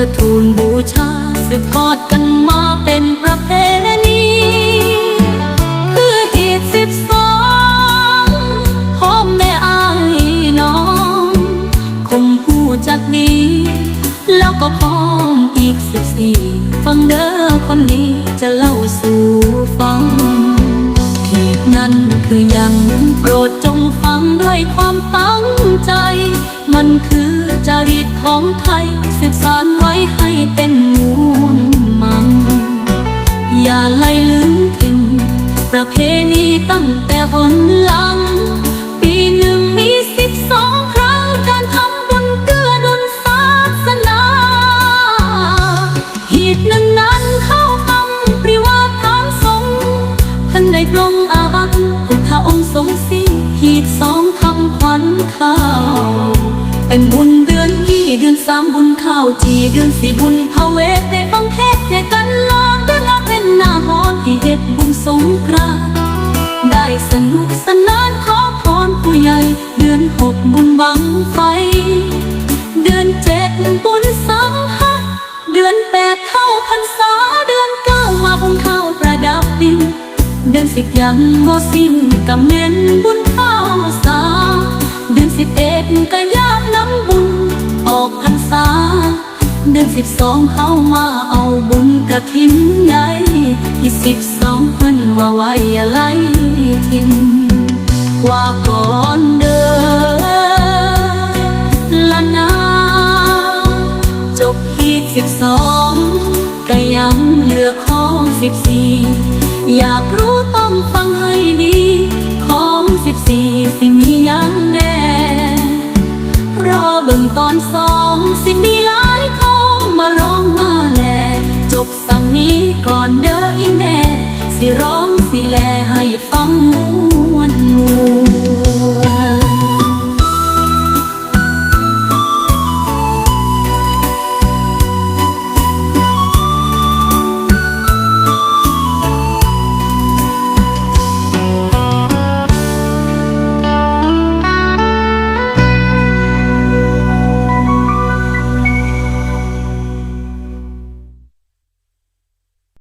อทูลบูชาสืบทอดกันมาเป็นประเพณีคืออีกสิบสองพ่อแม่อายน้องคงผู้จักดีแล้วก็พร้อมอีกสิบสี่ฟังเด้อคนนี้จะเล่าสู่ฟังทีนั้นคือยังโปรดจงฟังด้วยความตั้งใจ มันคือจารีตของไทยสืบสาน ไว้ให้เป็นมูลมัง อย่าไล่ลืมถึง ประเพณีตั้งแต่หนหลัง ปีหนึ่งมีสิบสองครั้งการทำบุญเกื้อนุนศาสนาเหตุนั้นนั้นเข้าคำปริวาทานสงท่านได้ตรงอาบัติพุทธองค์ทรงสีหีดสองคำขวัญข้าว สามบุญข้าวจีเดือนสี่บุญพระเวทได้ฟังเทศน์ได้กันลองเดือนละเป็นหน้าฮอนที่เฮ็ดบุญสงกรานได้สนุกสนานขอพรผู้ใหญ่ เดือนหกบุญบังไฟ เดือนเจ็ดบุญสังหะเดือนแปดเข้าพรรษาเดือนเก้ามาบุญข้าวประดับดินเดือนสิบยังบ่สิ้นกำเน้นบุญ เดือนสิบสองเข้ามาเอาบุญกระถินใหญ่ที่สิบสองเพิ่นว่าไว้อะไรทินว่าก่อนเด้อละนาจบที่สิบสองก็ยังเหลือข้อสิบสี่อยากรู้ต้องฟังให้ดี ของสิบสี่สิมียังแน่ เบิ่งตอนสองสิมี